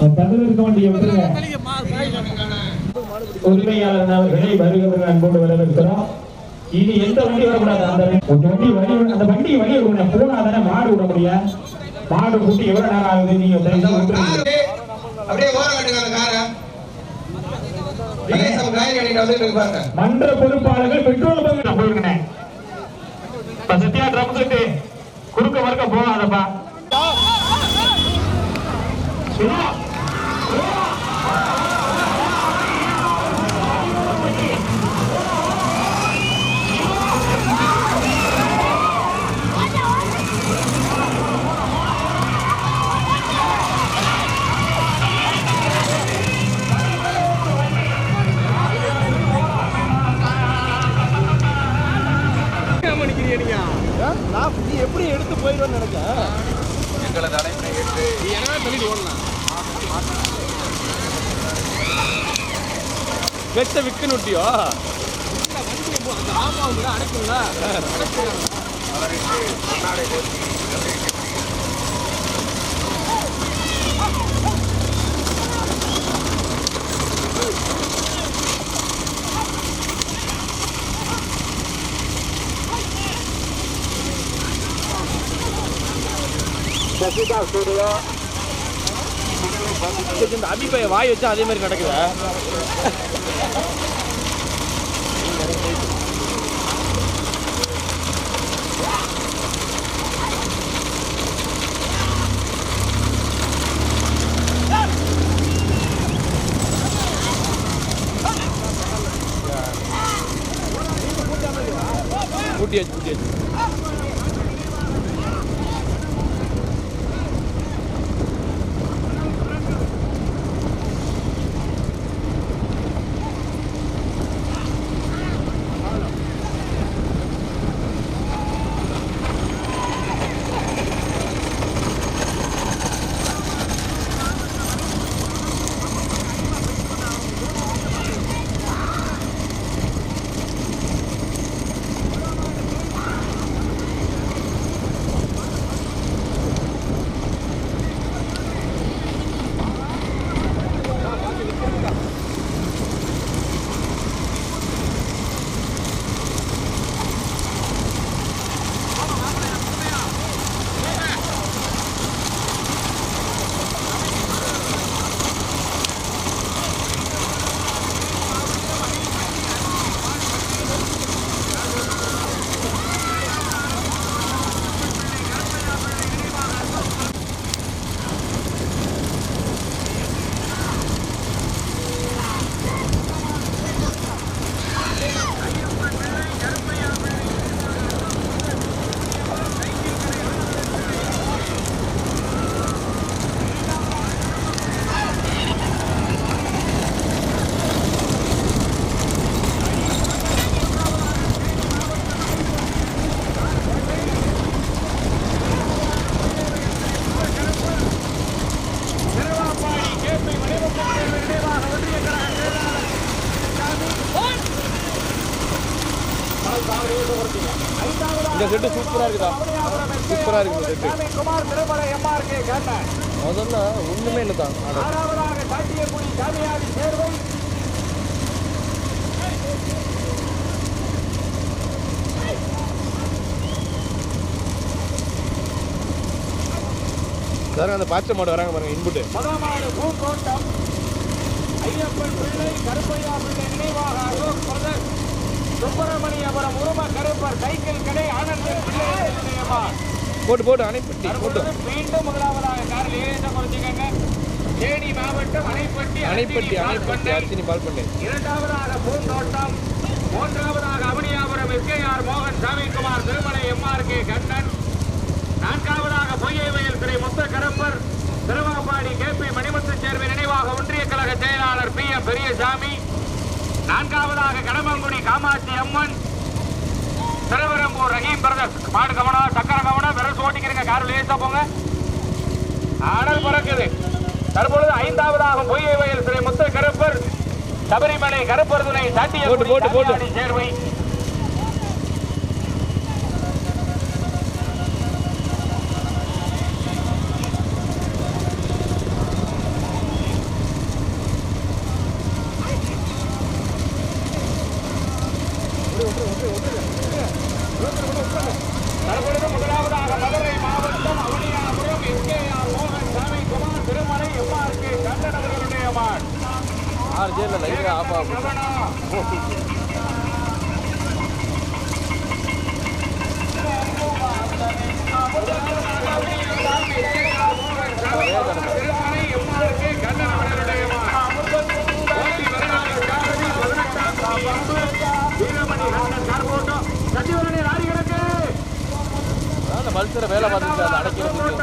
பக்கத்தில் இருக்க வேண்டிய உரிமையாளர் அவர்களை வருகிறவர்கள் அன்போடு வரவேற்கிறோம். இனி எந்த வண்டி வரக்கூடாது? அந்த ஒரு வண்டி வழி அந்த வண்டி வழி விடணும் போனா தானே மாடு விட முடியும். மாடு கூட்டி எவ்வளவு நேரம் ஆகுது? நீங்க. அப்படியே ஓர காரை. மன்ற பொறுப்பாளர்கள் பெட்ரோல் பங்கு போயிருக்கனே இப்ப சத்யா ட்ரம் செட்டு குறுக்க மறுக்க போகாதப்பா. நான் நீ எப்படி எடுத்து போயிடுவேன்னு நினைச்ச? நீ என்ன தள்ளிட்டு ஓடலாம் வெச்ச விக்கு நுட்டியோ அந்த ஆமா வந்து இந்த அபிபய வாய் வச்சா அதே மாதிரி நடக்குதா? கூட்டியாச்சு கூட்டியாச்சு இந்த செட்டு சூப்பரா இருக்குதா? சூப்பரா இருக்கு இந்த செட்டு குமார் திருமலை எம்ஆர்கே கேட்டேன் முதல்ல ஒண்ணுமே இல்லை தான். சார் அந்த பாச்ச மாடு வராங்க பாருங்க இன்புட்டு ஐயப்பன் பிள்ளை கருப்பையா பிள்ளை நினைவாக அசோக் பிரதர் சுப்பிரமணியபுரம் உரும கருப்பர் சைக்கிள் கடை ஆனந்தன் பிள்ளை போட்டு போட்டு அணைப்பட்டி போட்டு மீண்டும் முதலாவதாக கார் லேசா குறைச்சிக்கங்க தேனி மாவட்டம் அணைப்பட்டி அணைப்பட்டி அணைப்பட்டி பால்பண்ணை. அர்ச்சினி பால் பண்ணு. இரண்டாவதாக பூந்தோட்டம். மூன்றாவதாக அவனியாபுரம் எஸ்கேஆர் மோகன் சாமிக்குமார் திருமலை எம்ஆர்கே கண்ணன். நான்காவதாக பொய்யை வயல் திரை முத்த கரப்பர். திருவாப்பாடி கே பி மணிமுத்து சேர்வை நினைவாக ஒன்றிய கழக செயலாளர் பி எம் பெரியசாமி. நான்காவதாக கடம்பங்குடி காமாட்சி அம்மன். திருவரம்பூர் ரஹீம் பிரதர்ஸ் மாடு கவனம் சக்கர கவனம் விரல் ஓட்டிக்கிறீங்க கார் லேசா போங்க. ஆடல் பறக்குது. தற்பொழுது ஐந்தாவதாக பொய்யை வயல் ஸ்ரீ முத்த கருப்பர் சபரிமலை கருப்பர் துணை சாட்டிய போட்டு, போட்டு, போட்டு. சேர்வை. பல்சரை வேலை பார்த்துட்டு அதை அடைக்கிறதுக்கு.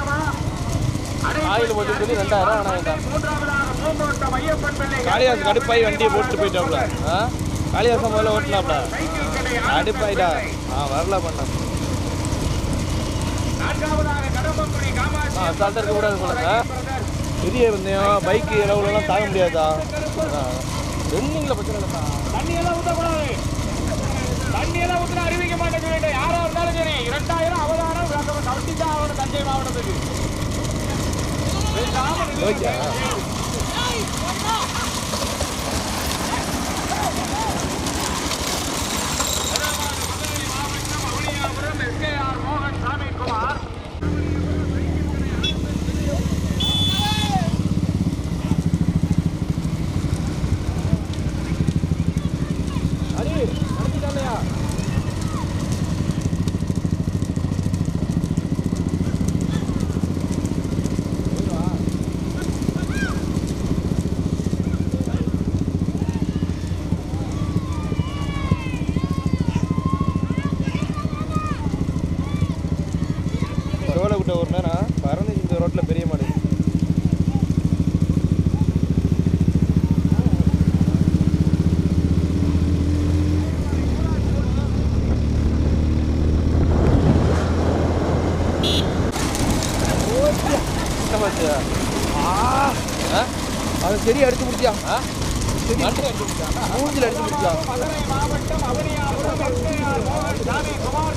ஆயில் போட்டு சொல்லி ரெண்டாயிரம் ஆனால் காளிதாஸ் கடுப்பாய் வண்டியை போட்டு போயிட்டாப்ல. ஆ? காளிதாசம் முதல்ல ஓட்டலாம்ல கடுப்பாயிடா. ஆ வரல பண்ண அசால்ட்டாக இருக்க கூடாது போல ஆ? பெரிய இருந்தேன் பைக்கு அளவுலலாம் தாங்க முடியாதா? ரன்னிங்கில் பிரச்சனை இல்லைப்பா தண்ணி எல்லாம் ஊத்தக்கூடாது. தண்ணி எல்லாம் ஊத்துனா அறிவிக்க மாட்டேங்க யாரா இருந்தாலும் சரி இரண்டாயிரம் அவதாரம் கவட்டி தான் ஆகணும் தஞ்சை மாவட்டத்துக்கு. பேசாம நில்லு. ஓகே மாவட்டம் அவனியாபுரம் எஸ்கேஆர் மோகன் சாமிக்குமார் அடி நடத்திட்டாலையா சோலை விட்ட ஒரு நேரம் பறந்து இந்த ரோட்டில் பெரிய மாடு என்ன பாத்து? ஆ? அவன் சரி அடிச்சு முடிச்சியா சரி அடிச்சு முடிச்சா மூஞ்சில் அடிச்சு முடிச்சா மதுரை மாவட்டம் அவனியாபுரம்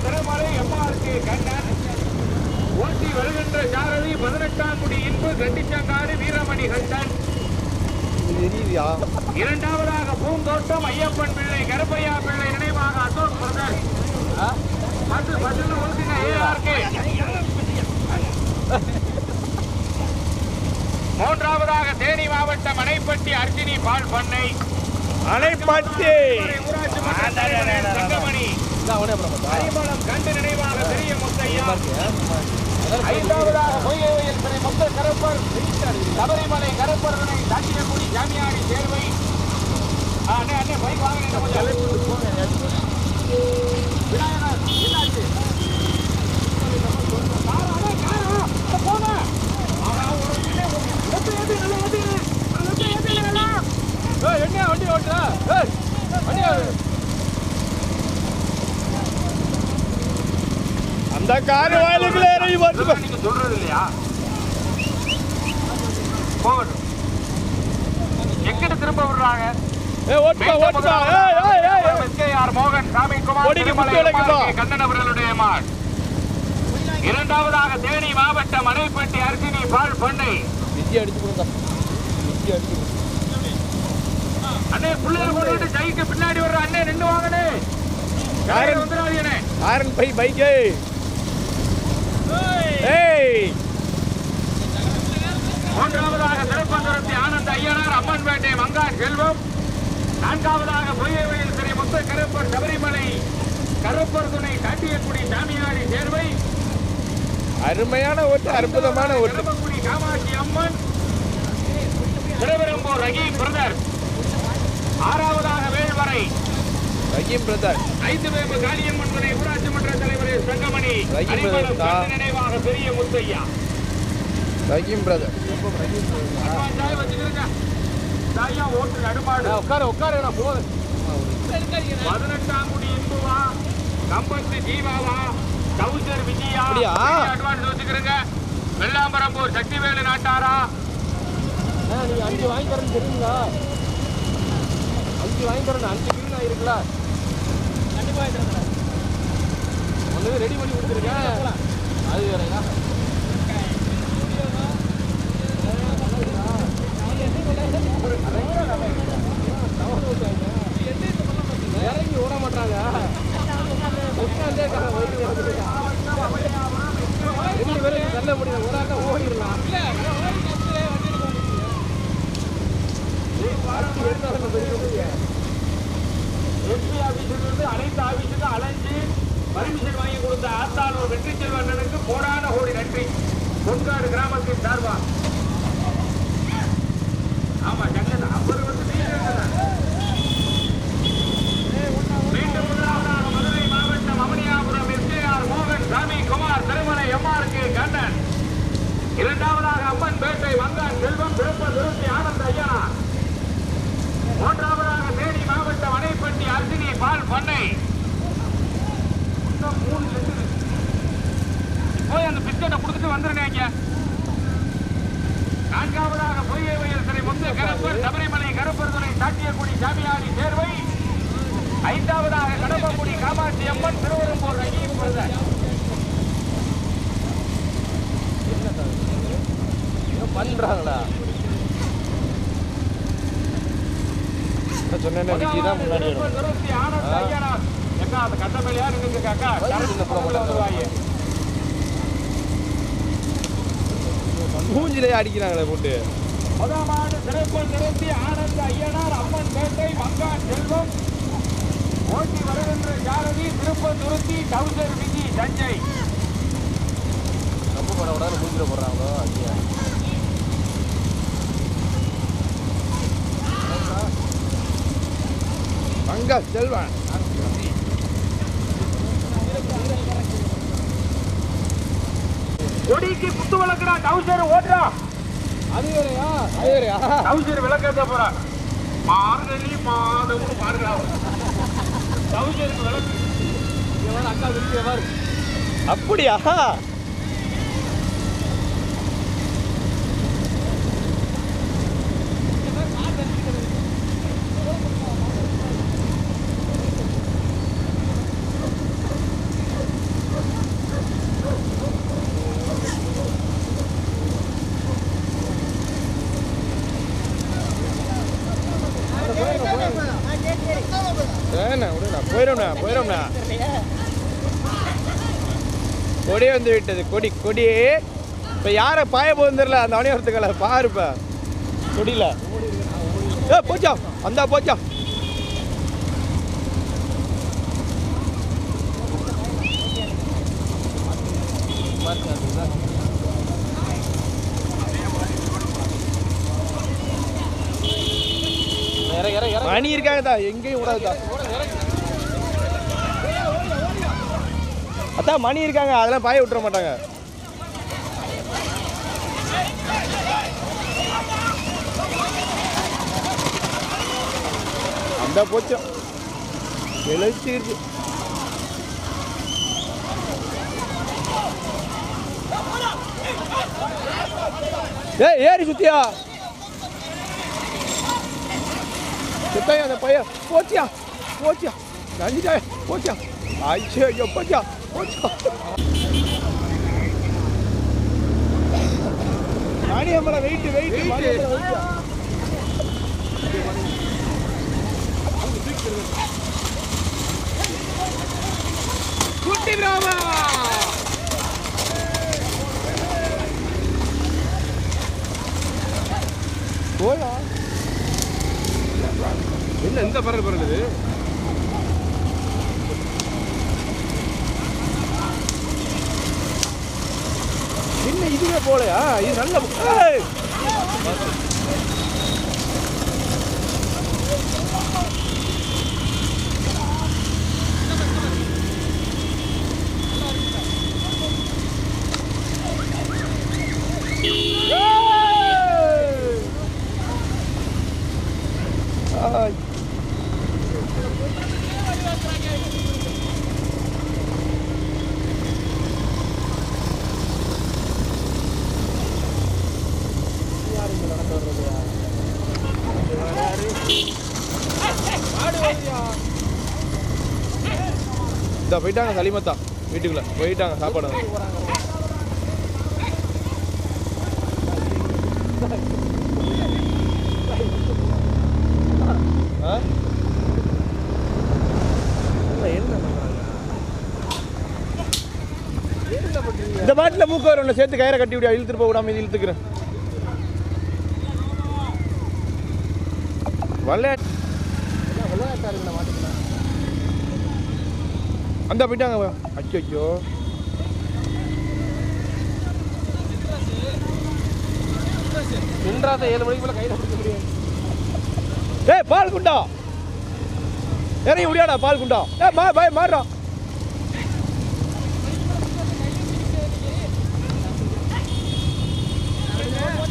திருமலை எம்ஆர்கே கண்ணன் ஓட்டி வருகின்ற சாரதி பதினெட்டாம் குடி இன்பு கண்டிச்சங்காடு வீரமணி கண்டன் இரண்டாவதாக பூந்தோட்டம் ஐயப்பன் பிள்ளை கருப்பையா பிள்ளை நினைவாக அசோக் பிரதர். பத்து பத்து ஏஆர்கே மூன்றாவதாக தேனி மாவட்டம் அணைப்பட்டி அர்ஜினி பால் பண்ணை. அணைப்பட்டி. ஊராட்சி மன்ற தங்கமணி அரிமளம் கண்டு நினைவாக பெரிய முத்தையா. ஐந்தாவதாக பொய்யவையில் திரை முத்த கருப்பர். சபரிமலை கருப்பரனை தாண்டியக்குடி ஜாமியாடி சேர்வை. ஆ, அண்ணே அண்ணே பைக் வாங்கினேன் கொஞ்சம். விநாயகர் என்னாச்சு காரா, அண்ணே, காரா, அட போங்க. ஆனா, ஒரு நிலை, ஒரு லெஃப்ட் ஏத்தி, நல்லா ஏத்திங்க. லெஃப்ட் ஏத்திங்க, நல்லா. ஏய் என்ன வண்டி ஓட்டுற? ஏய் வண்டி அந்த கார் வாயிலுக்குள்ள இறங்கி இதெல்லாம் நீங்க சொல்றது இல்லையா போகட்டும். எங்கிட்ட திரும்ப விடுறாங்க? ஏய் ஓட்டுப்பா ஓட்டுப்பா. ஏய் ஏய் ஏய். எஸ்கேஆர் மோகன் திருமலை முட்டு விளக்குப்பா. எம்ஆர்கே கண்ணன் அவர்களுடைய இரண்டாவதாக தேனி மாவட்டம் மலைப்பட்டி அர்ஜினி பால் பண்ணை. விஜய் அடிச்சு கொடுங்க விஜய் அடிச்சு அண்ணே புள்ளைய போட்டுட்டு ஜெயிக்கு பின்னாடி வர்ற அண்ணே நின்று வாங்கண்ணே. யாரும் வந்துடாதீங்கண்ணே ஆரன் பை பைக் ஏய் ஏய். மூன்றாவதாக திருப்பந்துரத்தி ஆனந்த ஐயனார் அம்மன்பேட்டை மங்கான் செல்வம். நான்காவதாக பொய்யவையில் ஸ்ரீ முத்த கருப்பர் சபரிமலை கருப்பர் துணை காட்டியக்குடி சாமியாடி சேர்வை. அருமையான ஓட்டு அற்புதமான ஓட்டு. காமாட்சி அம்மன். திருவரம்பூர் ரகீம் பிரதர். ஆறாவதாக வேல்வரை ரஹீம் பிரதர். ஐந்து வேம்பு காளியம்மன் துணை ஊராட்சி மன்ற தலைவர் ரகீம் அரிமளம் பிரதர் நினைவாக பெரிய முத்தையா. ரஹீம் பிரதர். அட்வான்ஸாக வச்சுக்கிறேங்க தாயா ஓட்டு நடுமாடு. உட்கார உட்கார போதும் பதினெட்டாம் குடி இன்புவா கம்பத்து ஜீவாவா டவுசர் விஜயா? அட்வான்ஸ் வச்சுக்கிறேங்க. வெள்ளாம்பரம்பூர் சக்திவேலு நாட்டாரா? நீ அஞ்சு வாங்கி தரேன்னு தெரியுங்களா? அஞ்சு வாங்கி தரேன் அஞ்சு கிலோ இருக்குல்ல? கண்டிப்பாக வாங்கி தரேன் ஒன்று ரெடி பண்ணி கொடுத்துருக்கேன் அது வேறயா இறங்கி ஓட மாட்டாங்க. உட்காந்தே. ரெண்டு பேரும் தள்ள முடியல. ஒரு ஆள் ஓடிடலாம். எஸ்பி ஆபீஸிலிருந்து அனைத்து ஆபீஸுக்கும் அலைஞ்சு பர்மிஷன் வாங்கி கொடுத்த ஆத்தாளூர் வெற்றி செல்வண்ணனுக்கு கோடான கோடி நன்றி. பொன்காடு கிராமத்தின் சார்பா ஆமா ஜங்கன் அவர் வந்து வீரர்கள் தான். மீண்டும் முதலாவதாக மதுரை மாவட்டம் அமனியாபுரம் எஸ்கேஆர் மோகன் சாமி குமார் திருமலை எம்ஆர் கே கண்ணன் இரண்டாவதாக அம்மன் பேட்டை வந்தான் செல்வம் திருப்ப திருச்சி ஆனந்த ஐயனா மூன்றாவதாக தேனி மாவட்டம் அணைப்பட்டி அர்ஜினி பால் பண்ணை இன்னும் மூணு செட்டு போய் அந்த பிஸ்கட்டை கொடுத்துட்டு வந்துருங்க நான்காவதாக பொய்யை வயல் சிறை முத்து கருப்பர் சபரிமலை கருப்பர் துணை சாட்டியக்குடி சாமியாடி சேர்வை. ஐந்தாவதாக கடம்பக்குடி காமாட்சி அம்மன் திருவரம்பூர் என்ன பண்றாங்களா? சொன்னேன் முன்னாடி வரும் திருச்சி ஆனந்த் ஐயனார் எக்கா அந்த கட்ட மேலையா நின்னுங்க அக்கா கரெக்ட் உள்ள வருவாங்க மூஞ்சிலே அடிக்கிறாங்களே போட்டு. முதலாவது சிறப்பு நிறுத்தி ஆனந்த ஐயனார் அம்மன் பேட்டை மங்கான் செல்வம். ஓட்டி வருகின்ற ஜாரதி திருப்ப துருத்தி டவுசர் விஜி தஞ்சை. ரொம்ப பட விடாத மூஞ்சில போடுறாங்களோ? ஐயா. அங்க செல்வன். கொடிக்கு குத்து விளக்குறா டவுசர் ஓட்டுறா அது வேறையா அது வேறையா டவுசர் விளக்கத்த போறா. மார்கழி மாதம். பாருங்க டவுசருக்கு விளக்கு. அக்கா விரிக்கிற மாதிரி. அப்படியா? போயிடும்ண்ணா போயிடும்ண்ணா. கொடி வந்து விட்டது கொடி கொடி. இப்போ யாரை பாய போந்துடல அந்த அவனே ஒருத்தக்கல பாருப்ப கொடியில். ஏ போச்சா? அந்த போச்சா? மணி இருக்காங்க தான் எங்கேயும் விடாதுதா அதான் மணி இருக்காங்க அதெல்லாம் பாய விட்டுற மாட்டாங்க. அந்த போச்சோம் எழுச்சிருச்சு. ஏ ஏறி சுத்தியா? சுத்தையா அந்த பையன். போச்சியா? போச்சியா? நஞ்சிட்டா போச்சியா? ஐயோ ஐயோ போச்சியா? அம்மள வெயிட் வெயிட் குட்டி பிராமா! போயா? என்ன இந்த பறவை பறக்குது? இதுவே போலையா? இது நல்ல ஏய்! ஏய்! ஆய். இந்த போயிட்டாங்க சலிமத்தா வீட்டுக்குள்ள. போயிட்டாங்க சாப்பாடு இந்த பாட்டில் மூக்க வரும் சேர்த்து கயிறை கட்டி விடியா இழுத்துட்டு போக விடாம இது இழுத்துக்கிறேன். விளையாட்டு அந்த போயிட்டாங்க அச்சோ நின்றாத ஏழு மணிக்கு மேலே கையில் பிடிக்க ஏய் பால் குண்டா. இறங்கி முடியாடா பால் குண்டா. ஏ மா பாய் மாறுறா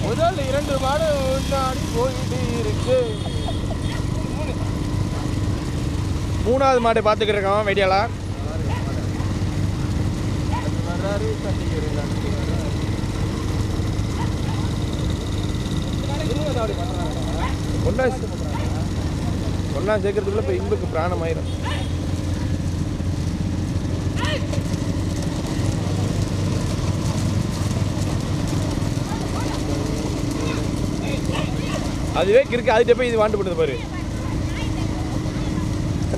முதல் இரண்டு மாடு முன்னாடி போயிட்டு இருக்கு மூணாவது மாடு பார்த்துக்கிட்டு இருக்கோம் வெடியாலா வர்றாரு தட்டிக்கிறேன் ஒன்றா கொண்டா சேர்க்கறதுக்குள்ள இப்போ இன்புக்கு பிராணம் ஆயிரும் அதுவே கிறுக்கு அதுகிட்ட போய் இது வாண்டு பண்ணுது பாரு.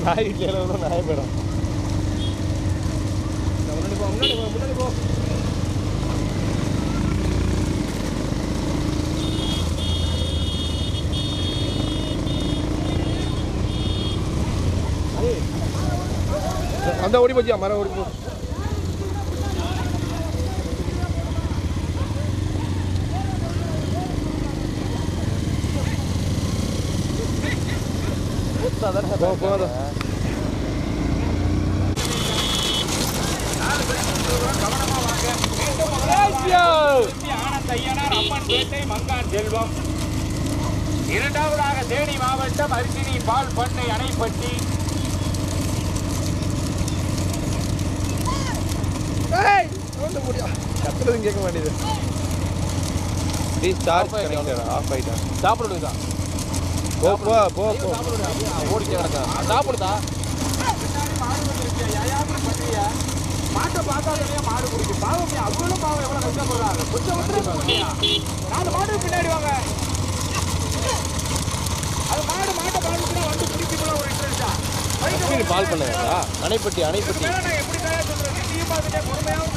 நாய் வீட்டில் நாய் போயிடும். முன்னாடி முன்னாடி போ அந்த ஓடி போச்சியா? மரம் ஓடி போ. போ போதும் ஆனந்த் ஐயனார் அம்மன் பேட்டை மங்கான் செல்வம். இரண்டாவதாக தேனி மாவட்டம் அரிசினி பால் பண்ணை அணைப்பட்டி. கத்துறதும் கேட்க மாட்டேது சார்ஜ் கனெக்டர் ஆஃப் ஆயிட்டா சாப்பிடுங்க போ போ போ போ. ஓடிக்க கிடக்கா. சாப்பிடுதா மாட்டை பார்க்காதே மாடு குடிக்கு பாவம் அவ்வளவு பாவம் எவ்வளவு கஷ்டப்படுறாங்க. கொஞ்சம் வந்து நாலு மாடு பின்னாடி வாங்க. அது மாடு மாட்டை பார்த்துட்டு வந்து ஒரு இன்ட்ரெஸ்டா பால் பண்ணதா அணைப்பட்டி அணைப்பட்டி. எப்படி வேலை சொல்றேன் நீ பார்த்துட்டே பொறுமையாவும்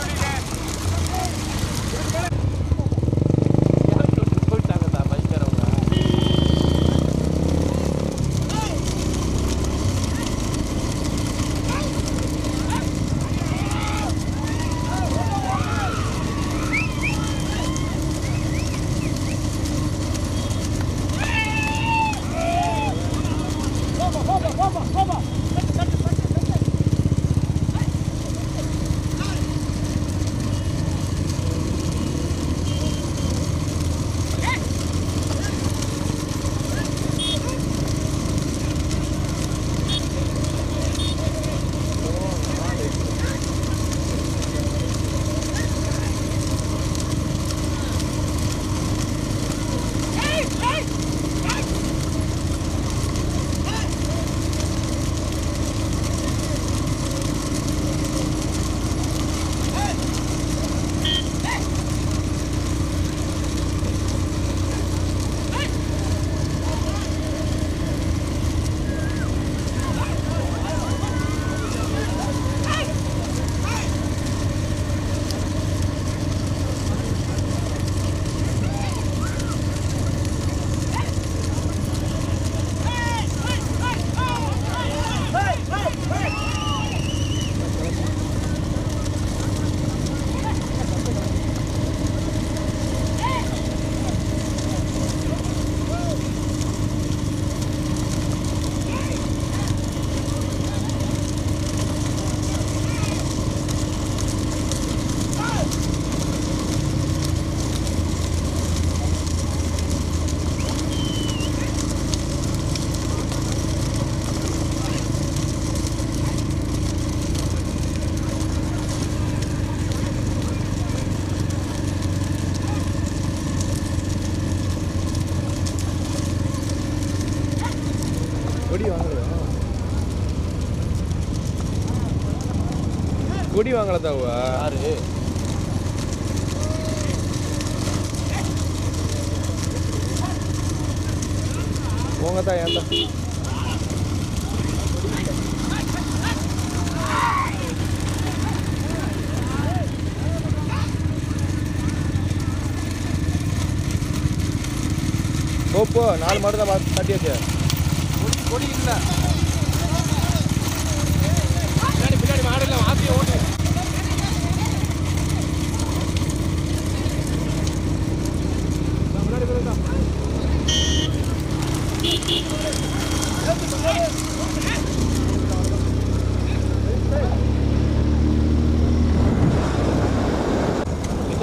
கொடி வாங்கல தாவா யாரு? போங்க தான் ஏன்டா போ போ நாலு மாடு தான் பார்த்து காட்டியாச்சு கொடி இல்லை பின்னாடி பின்னாடி மாடு இல்லை மாற்றியை ஓட்டு முன்னாடி போயிருந்தா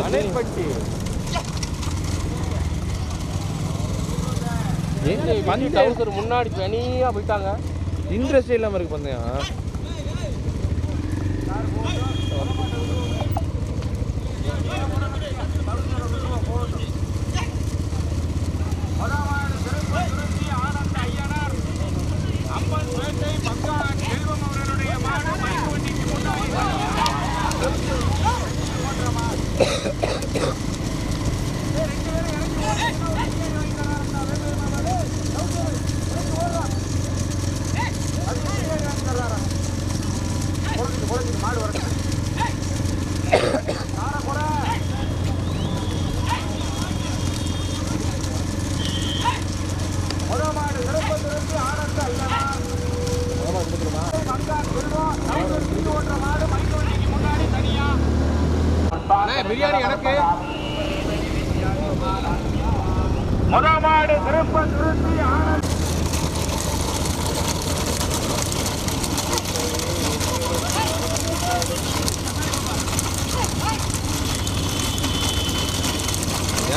அணைப்பட்டி டவுசர் முன்னாடி தனியாக போயிட்டாங்க. இன்ட்ரெஸ்ட் இல்லாமல் இருக்கு பந்தயம் முதலாவது திருப்பதி திருச்சி ஆனந்த ஐயனார் அம்மன் பேட்டை பங்காளன் செல்வம் அவர்களுடைய மாடு மைக்கு வண்டிக்கு முன்னாடி மாடு வரட்டும் முதல் மாடு திருப்பதிலிருந்து ஆனந்த ஐயனார் பங்காளன் செல்வம் டைகர் சிந்து ஓட்டுற மாடு மைக்கு வண்டிக்கு முன்னாடி தனியா பிரியாணி எனக்கு முதல் மாடு திருப்பதிலிருந்து ஆனந்த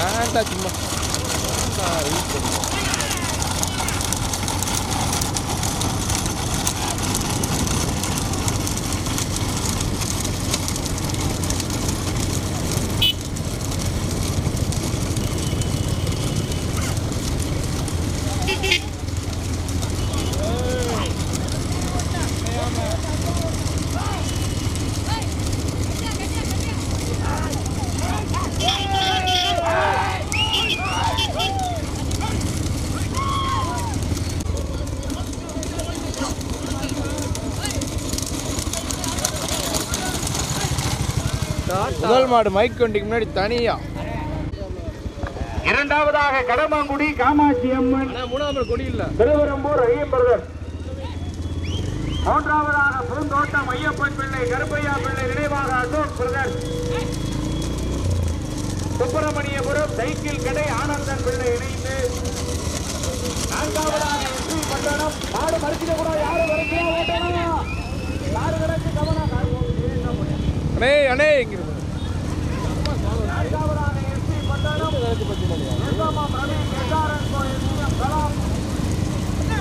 ஏன்டா சும்மா முதல் மாடு மைக் வண்டிக்கு முன்னாடி தனியா. இரண்டாவதாக கடமாங்குடி காமாட்சி அம்மன். மூணாவது கொடி இல்லை. திருவரம்பூர் ஐயம்பரதர் மூன்றாவதாக பூந்தோட்டம் ஐயப்பன் பிள்ளை கருப்பையா பிள்ளை நினைவாக அசோக் பிரதர். சுப்பிரமணியபுரம் சைக்கிள் கடை ஆனந்தன் பிள்ளை இணைந்து. நான்காவதாக எஸ்பி பட்டணம். மாடு மறுக்கிட கூட யாரும் வரைக்கும் ஓட்டணும் யாரு கவனம். அண்ணே அண்ணே இங்கிருந்து நான்காவதாக எஸ்பி பட்டணம் இரண்டாமாம் ரவி எஸ்ஆர்என் கோயில் மூலம் கலாம் ஆ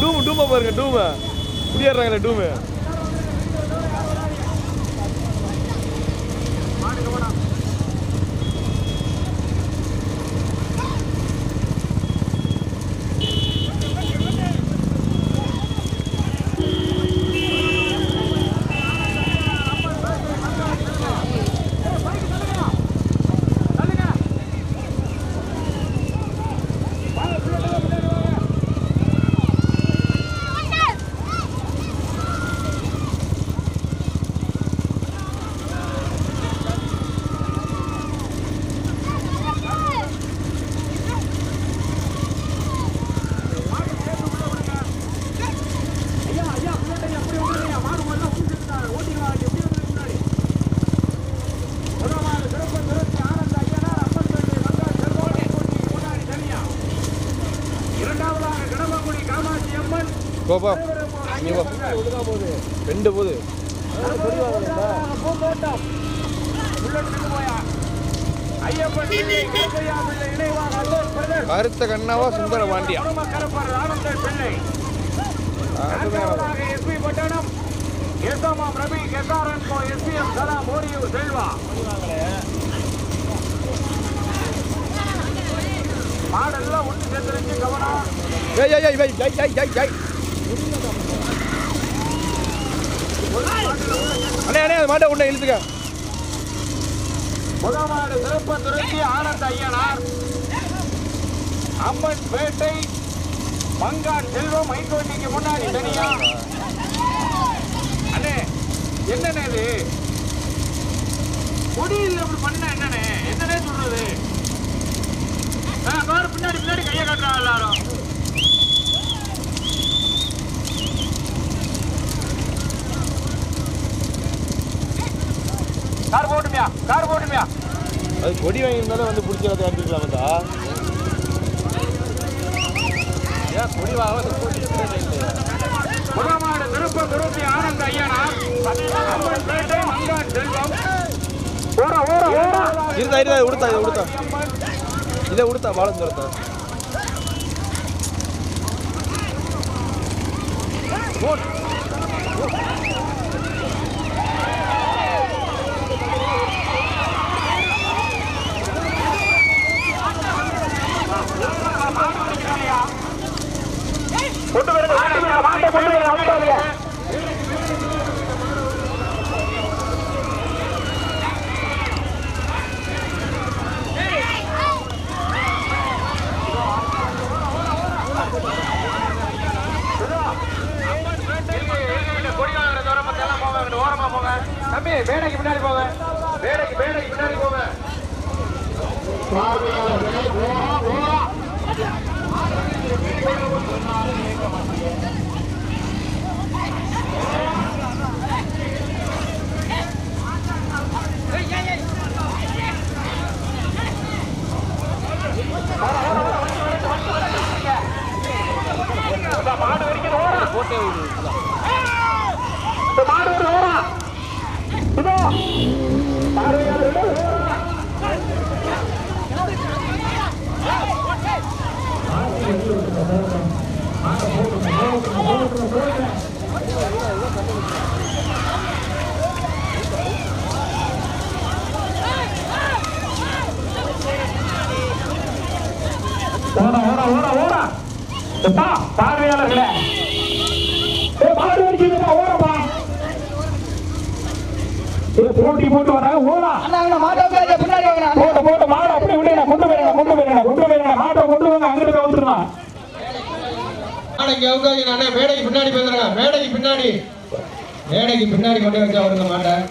டூமு டூமை பாருங்க டூமை. குடியேறாங்களே டூமு. கோபா நீ வா. ரெண்டு போகுது கருத்த கண்ணாவா Sundara Pandiya. SMM Ravi SRN SPM Sadha Moriyur Selva மாடெல்லாம் ஒன்று சேர்ந்துருச்சு கவனம் ஜெய் ஜெய் ஜெய் ஜெய் ஜெய் ஜெய் ஜெய் அண்ணே அண்ணே அந்த உள்ள உன்னை இழுத்துக்க. முதமாடு திருப்பத்துறைக்கு ஆனந்த ஐயனார். அம்மன் பேட்டை மங்கான் செல்வம் ஐந்தோட்டிக்கு முன்னாடி தனியா. அண்ணே என்னண்ணே இது? கொடியில் அப்படி பண்ண என்னண்ணே? என்னண்ணே சொல்றது? ஆ, பின்னாடி பின்னாடி கையை காட்டுறாங்க எல்லாரும். கார் போட்டுமியா கார் போட்டுமியா. அது கொடி வாங்கியிருந்தாலும் வந்து பிடிச்சி அதை எடுத்துக்கலாம் வந்தா ஏன் கொடி வாங்க திருப்ப திருப்பி ஆனந்த ஐயனார் பேட்டை செல்வம். இதை உடுத்தா இதை உடுத்தா. இதை உடுத்தா பாலம் துரத்தா. கொண்டு வருங்க கொண்டு வருங்க மாட்டை கொண்டு வருங்க அவுட்டாதீங்க தம்பி வேலைக்கு பின்னாடி போங்க வேலைக்கு வேலைக்கு பின்னாடி போங்க மாடு வரைக்கும் ஓரா போட்டே விடு இந்த மாடு வருது ஓரா இதோ பார்வையாளர்களே, ஓரா. ஓட ஓட ஓட ஓட எப்பா பார்வையாளர்களே ஏய், மாடு வரைக்கும் ஓரப்பா ஏய், போட்டி வராங்க ஓடா. போட்டு போட்டு மாடு அப்படியே விடுங்க கொண்டு போயிருங்க கொண்டு போயிருங்க கொண்டு போயிருங்க மாட்டை கொண்டு வாங்க அங்கிட்டு போய் நானே மேடைக்கு பின்னாடி மேடைக்கு பின்னாடி. மேடைக்கு பின்னாடி கொண்டு வச்சா வருங்க மாட்டேன்